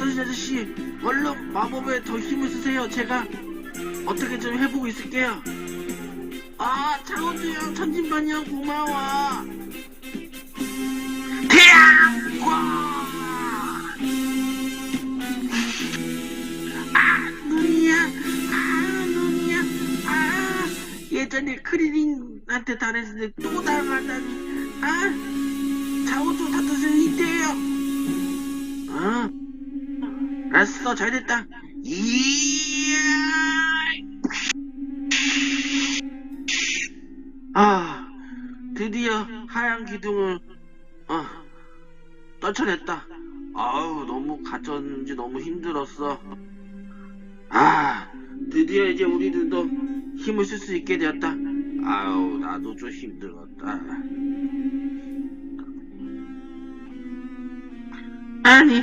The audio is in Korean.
떠신 아저씨, 얼른 마법에 더 힘을 쓰세요. 제가 어떻게 좀 해보고 있을게요. 아, 장원주 형, 천진반영 고마워. 태양광! 아, 눈이야. 아, 눈이야. 아, 예전에 크리링한테 당했을 때또 당하다니. 아, 알았어, 잘 됐다. 이야! 아, 드디어 하얀 기둥을 어, 떨쳐냈다. 아우, 너무 갇혔는지 너무 힘들었어. 아, 드디어 이제 우리들도 힘을 쓸 수 있게 되었다. 아우, 나도 좀 힘들었다. 아니,